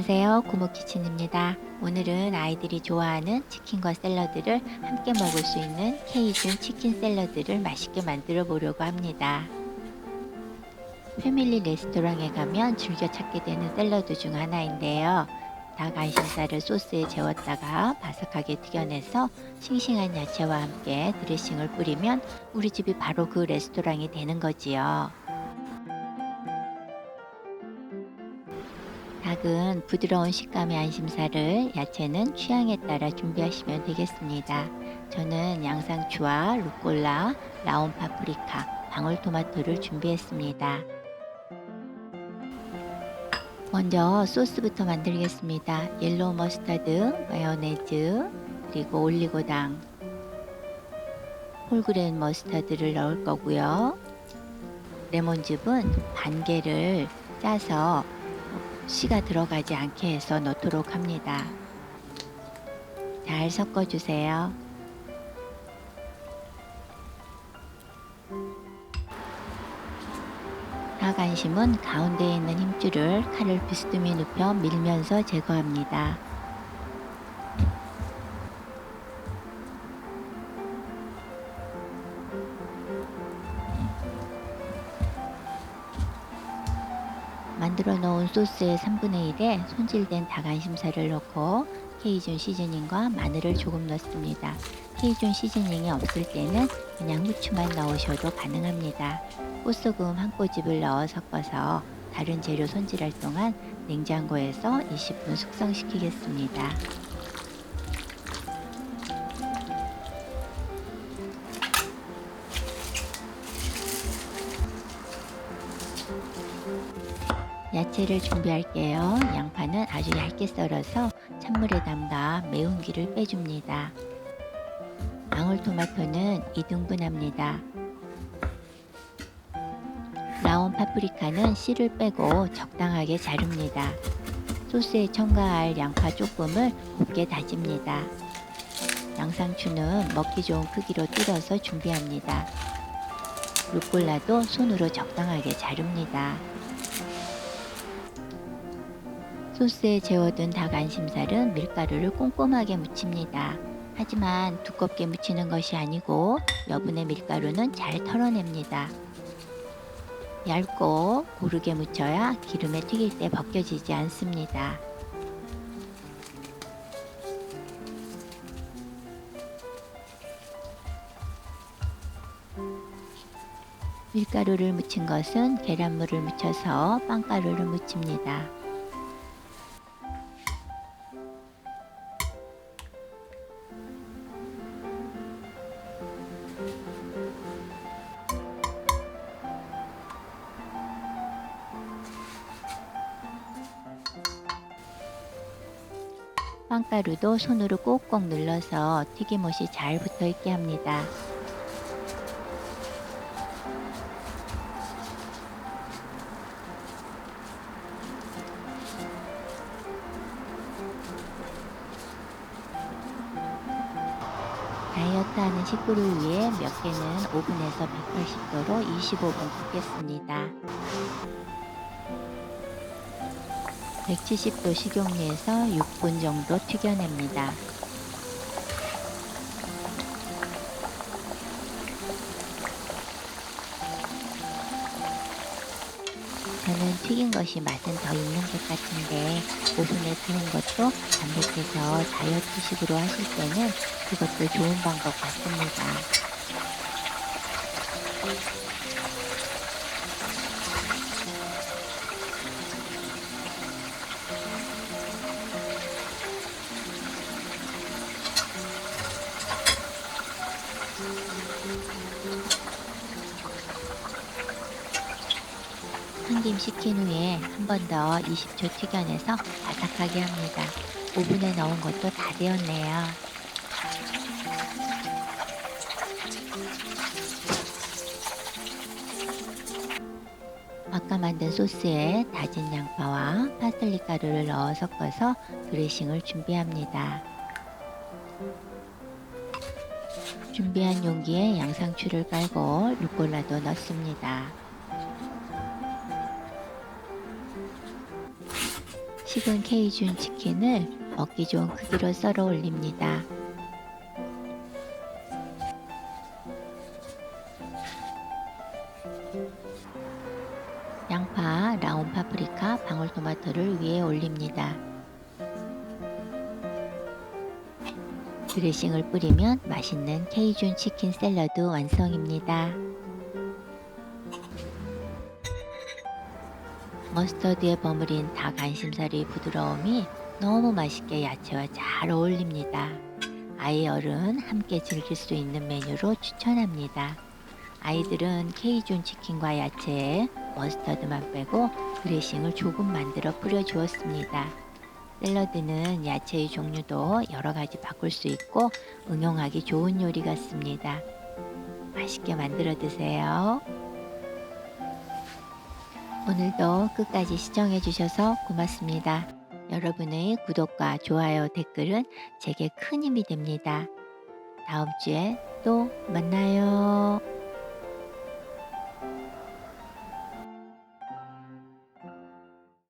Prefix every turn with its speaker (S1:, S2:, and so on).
S1: 안녕하세요. 구모키친입니다. 오늘은 아이들이 좋아하는 치킨과 샐러드를 함께 먹을 수 있는 케이준 치킨 샐러드를 맛있게 만들어 보려고 합니다. 패밀리 레스토랑에 가면 즐겨 찾게 되는 샐러드 중 하나인데요. 닭 안심살을 소스에 재웠다가 바삭하게 튀겨내서 싱싱한 야채와 함께 드레싱을 뿌리면 우리 집이 바로 그 레스토랑이 되는 거지요. 닭은 부드러운 식감의 안심살을 야채는 취향에 따라 준비하시면 되겠습니다. 저는 양상추와 루꼴라, 라온 파프리카, 방울토마토를 준비했습니다. 먼저 소스부터 만들겠습니다. 옐로우 머스타드, 마요네즈, 그리고 올리고당, 홀그레인 머스타드를 넣을 거고요. 레몬즙은 반 개를 짜서 씨가 들어가지 않게 해서 넣도록 합니다. 잘 섞어주세요. 닭안심은 가운데에 있는 힘줄을 칼을 비스듬히 눕혀 밀면서 제거합니다. 만들어 놓은 소스의 3분의 1에 손질된 닭안심살을 넣고 케이준 시즈닝과 마늘을 조금 넣습니다. 케이준 시즈닝이 없을 때는 그냥 후추만 넣으셔도 가능합니다. 꽃소금 한 꼬집을 넣어 섞어서 다른 재료 손질할 동안 냉장고에서 20분 숙성시키겠습니다. 야채를 준비할게요. 양파는 아주 얇게 썰어서 찬물에 담가 매운 기를 빼줍니다. 방울토마토는 2등분합니다. 라온 파프리카는 씨를 빼고 적당하게 자릅니다. 소스에 첨가할 양파 조금을 곱게 다집니다. 양상추는 먹기 좋은 크기로 뜯어서 준비합니다. 루꼴라도 손으로 적당하게 자릅니다. 소스에 재워둔 닭 안심살은 밀가루를 꼼꼼하게 묻힙니다. 하지만 두껍게 묻히는 것이 아니고 여분의 밀가루는 잘 털어냅니다. 얇고 고르게 묻혀야 기름에 튀길 때 벗겨지지 않습니다. 밀가루를 묻힌 것은 계란물을 묻혀서 빵가루를 묻힙니다. 빵가루도 손으로 꼭꼭 눌러서 튀김옷이 잘 붙어 있게 합니다. 다이어트 하는 식구를 위해 몇 개는 오븐에서 180도로 25분 굽겠습니다. 170도 식용유에서 6분 정도 튀겨냅니다. 저는 튀긴 것이 맛은 더 있는 것 같은데 오븐에 튀는 것도 담백해서 다이어트식으로 하실 때는 그것도 좋은 방법 같습니다. 한김 식힌 후에 한 번 더 20초 튀겨내서 바삭하게 합니다. 오븐에 넣은 것도 다 되었네요. 아까 만든 소스에 다진 양파와 파슬리 가루를 넣어 섞어서 드레싱을 준비합니다. 준비한 용기에 양상추를 깔고 루꼴라도 넣습니다. 식은 케이준 치킨을 먹기 좋은 크기로 썰어 올립니다. 양파, 라운 파프리카, 방울토마토를 위에 올립니다. 드레싱을 뿌리면 맛있는 케이준 치킨 샐러드 완성입니다. 머스터드에 버무린 닭 안심살의 부드러움이 너무 맛있게 야채와 잘 어울립니다. 아이 어른 함께 즐길 수 있는 메뉴로 추천합니다. 아이들은 케이준 치킨과 야채에 머스터드만 빼고 드레싱을 조금 만들어 뿌려 주었습니다. 샐러드는 야채의 종류도 여러 가지 바꿀 수 있고 응용하기 좋은 요리 같습니다. 맛있게 만들어 드세요. 오늘도 끝까지 시청해 주셔서 고맙습니다. 여러분의 구독과 좋아요, 댓글은 제게 큰 힘이 됩니다. 다음 주에 또 만나요.